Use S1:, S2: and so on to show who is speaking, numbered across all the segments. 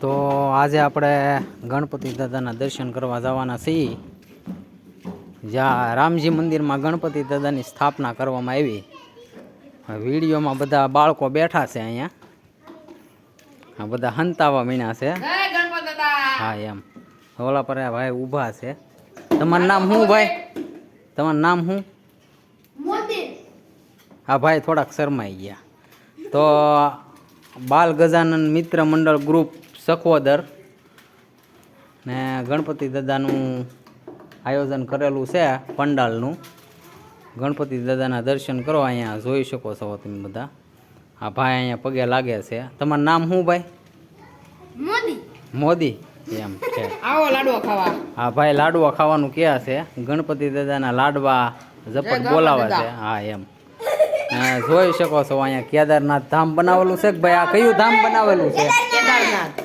S1: તો આજે આપણે ગણપતિ દાદાના દર્શન કરવા જવાના છીએ. જ્યાં રામજી મંદિરમાં ગણપતિ દાદાની સ્થાપના કરવામાં આવી. વિડીયોમાં બધા બાળકો બેઠા છે અહીંયા. બધા હંતાવા મીણા છે. હા એમ. ઓલા પર ભાઈ ઊભા છે. તમારું નામ શું ભાઈ? તમારું નામ શું? હા ભાઈ થોડાક શરમાઈ ગયા. તો બાલ ગજાનન મિત્ર મંડળ ગ્રુપ સખોદર ને ગણપતિ દાદાનું આયોજન કરેલું છે પંડાલનું. ગણપતિ દાદાના દર્શન કરો અહીંયા જોઈ શકો છો તમે બધા. આ ભાઈ અહીંયા પગે લાગે છે. તમારું નામ શું ભાઈ?
S2: મોદી.
S1: મોદી. એમ છે.
S3: આવો લાડવા ખાવા.
S1: હા ભાઈ લાડવા ખાવાનું ક્યાં છે? ગણપતિ દાદાના લાડવા જપત બોલાવા છે. હા એમ. જોઈ શકો છો અહીંયા કેદારનાથ ધામ બનાવેલું છે ભાઈ? આ કયું ધામ બનાવેલું છે?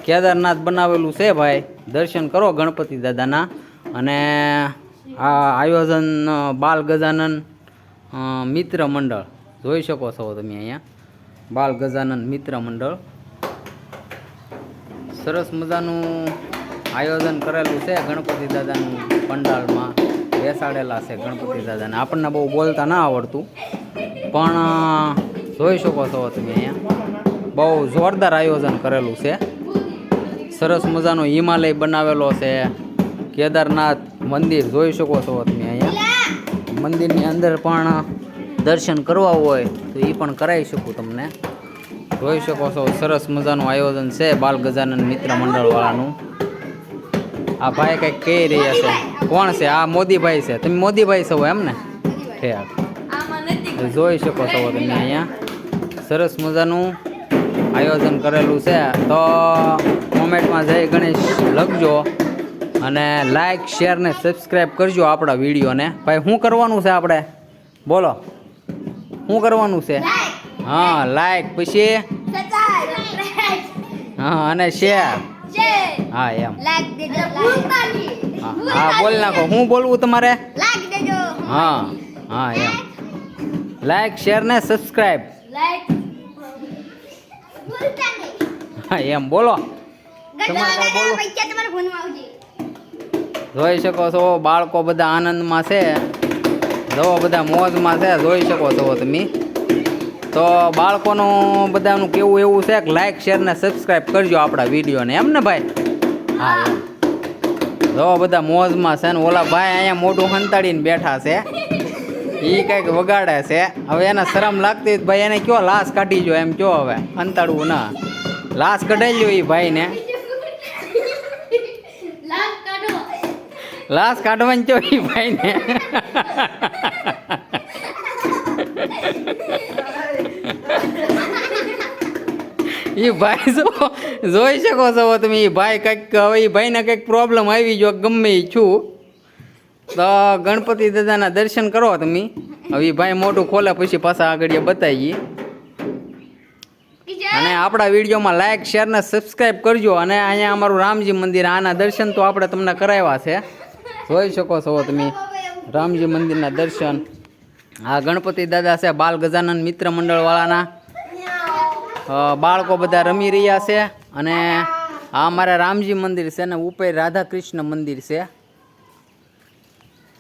S3: કેદારનાથ
S1: બનાવેલું છે ભાઈ? દર્શન કરો ગણપતિ દાદાના. અને આ આયોજન બાલ ગજાનન મિત્ર મંડળ. જોઈ શકો છો તમે અહીંયા. બાલ ગજાનન મિત્ર મંડળ. સરસ મજાનું આયોજન કરેલું છે ગણપતિ દાદાનું પંડાલમાં. બેસાડેલા છે ગણપતિ દાદાને. આપણને બહુ બોલતા ના આવડતું. પણ જોઈ શકો છો તમે અહીંયા. બહુ જોરદાર આયોજન કરેલું છે. સરસ મજાનો હિમાલય બનાવેલો છે. કેદારનાથ મંદિર જોઈ શકો છો તમે અહીંયા. મંદિરની અંદર પણ દર્શન કરવા હોય તો એ પણ કરાવી શકું તમને. જોઈ શકો છો, સરસ મજાનું આયોજન છે બાલ ગજાનન મિત્ર મંડળવાળાનું. આ ભાઈ કંઈક કહી રહ્યા છે. કોણ છે? આ મોદીભાઈ છે. તમે મોદીભાઈ છો એમ ને? ઠેક. જોઈ શકો છો તમે અહીંયા. સરસ મજાનું આયોજન કરેલું છે. તો કોમેન્ટમાં જય ગણેશ લખજો અને લાઇક શેર ને સબસ્ક્રાઈબ કરજો આપણા વિડીયોને. ભાઈ શું કરવાનું છે આપણે? બોલો. શું કરવાનું છે? હા લાઈક પછી? હા અને શેર હા એમ. હા બોલ નાખો. હું બોલવું તમારે? હા હા એમ. લાઈક શેર ને
S2: નહીં.
S1: હા એમ બોલો. જોઈ શકો છો બાળકો બધા આનંદમાં છે. જોવો બધા મોજમાં છે જોઈ શકો છો તમે. તો બાળકોનું બધાનું કેવું એવું છે કે લાઈક શેર ને સબસ્ક્રાઈબ કરજો આપણા વિડીયોને. એમ ને ભાઈ? હા એમ. જો બધા મોજમાં છે ને ઓલા ભાઈ અહીંયા મોઢું હંતાડીને બેઠા છે. એ કંઈક વગાડે છે. હવે એને શરમ લાગતી ભાઈ એને કયો લાશ કાઢી જો એમ કયો હવે? અંતાડવું ના. લાશ કઢાઈ લ્યો એ ભાઈને.
S2: લાગ
S1: લાશ કાઢવાની કયો એ ભાઈને? એ ભાઈ જો જોઈ શકો છો તમે એ ભાઈ કંઈક હવે એ ભાઈને કંઈક પ્રોબ્લેમ આવી જો ગમે છું. તો ગણપતિ દાદાના દર્શન કરો તમે. હવે ભાઈ મોટું ખોલે પછી પાછા આગળ બતાવીએ. અને આપણા વિડીયોમાં લાઈક શેર ને સબસ્ક્રાઈબ કરજો. અને અહીંયા અમારું રામજી મંદિર આના દર્શન તો આપણે તમને કરાવ્યા છે. જોઈ શકો છો તમે રામજી મંદિરના દર્શન. આ ગણપતિ દાદા છે બાલ ગજાનન મિત્ર મંડળવાળાના. બાળકો બધા રમી રહ્યા છે. અને આ અમારા રામજી મંદિર છે ને ઉપર રાધા કૃષ્ણ મંદિર છે.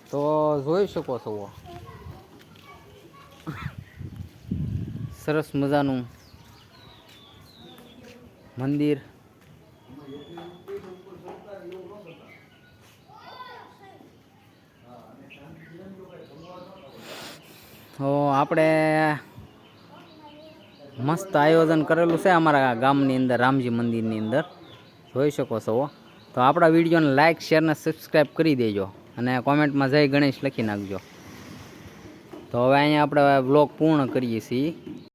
S1: તો જોઈ શકો છો. સરસ મજાનું મંદિર. તો આપણે મસ્ત આયોજન કરેલું છે અમારા ગામની અંદર, રામજી મંદિરની અંદર. જોઈ શકો છો. તો આપણા વિડીયોને લાઇક શેર ને સબસ્ક્રાઈબ કરી દેજો. અને કોમેન્ટમાં જય ગણેશ લખી નાખજો. તો હવે અહીંયા આપણે બ્લોગ પૂર્ણ કરીએ છીએ.